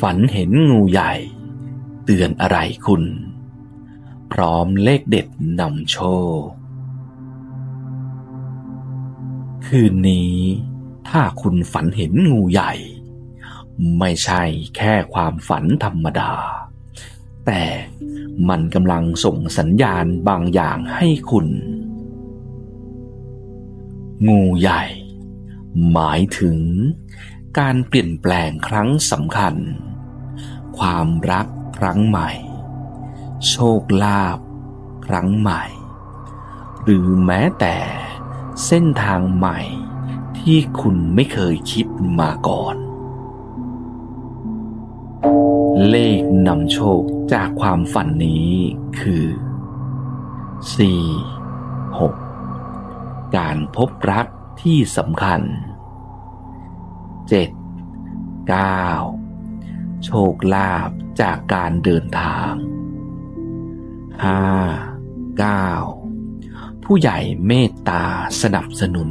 ฝันเห็นงูใหญ่ เตือนอะไรคุณ พร้อมเลขเด็ดนำโชค คืนนี้ ถ้าคุณฝันเห็นงูใหญ่ ไม่ใช่แค่ความฝันธรรมดา แต่มันกำลังส่งสัญญาณบางอย่างให้คุณ งูใหญ่ หมายถึง การเปลี่ยนแปลงครั้งสำคัญ ความรักครั้งใหม่ โชคลาภครั้งใหม่ หรือแม้แต่เส้นทางใหม่ที่คุณไม่เคยคิดมาก่อน เลขนำโชคจากความฝันนี้คือ 4 6 การพบรักที่สำคัญ 7 9โชคลาภจากการเดินทาง5 9ผู้ใหญ่เมตตาสนับสนุน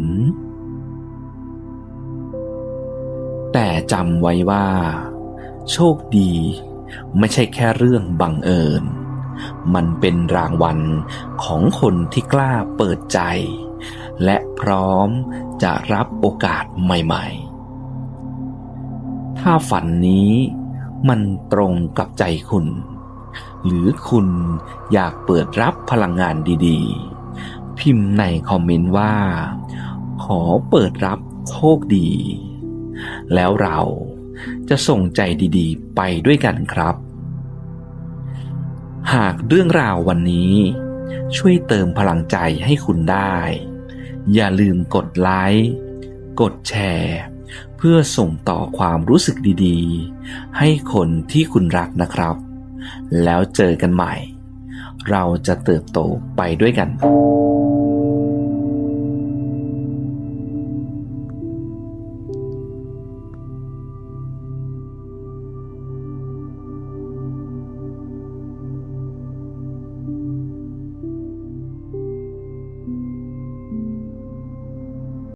แต่จำไว้ว่า โชคดีไม่ใช่แค่เรื่องบังเอิญ มันเป็นรางวัลของคนที่กล้าเปิดใจ และพร้อมจะรับโอกาสใหม่ ๆ ถ้าฝันนี้มันตรงกับใจคุณ หรือคุณอยากเปิดรับพลังงานดีๆ พิมพ์ในคอมเมนต์ว่า ขอเปิดรับโชคดี แล้วเราจะส่งใจดีๆ ไปด้วยกันครับ หากเรื่องราววันนี้ ช่วยเติมพลังใจให้คุณได้ อย่าลืมกดไลค์ กดแชร์ เพื่อส่งต่อความรู้สึกดีๆ ให้คนที่คุณรักนะครับ แล้วเจอกันใหม่ เราจะเติบโตไปด้วยกัน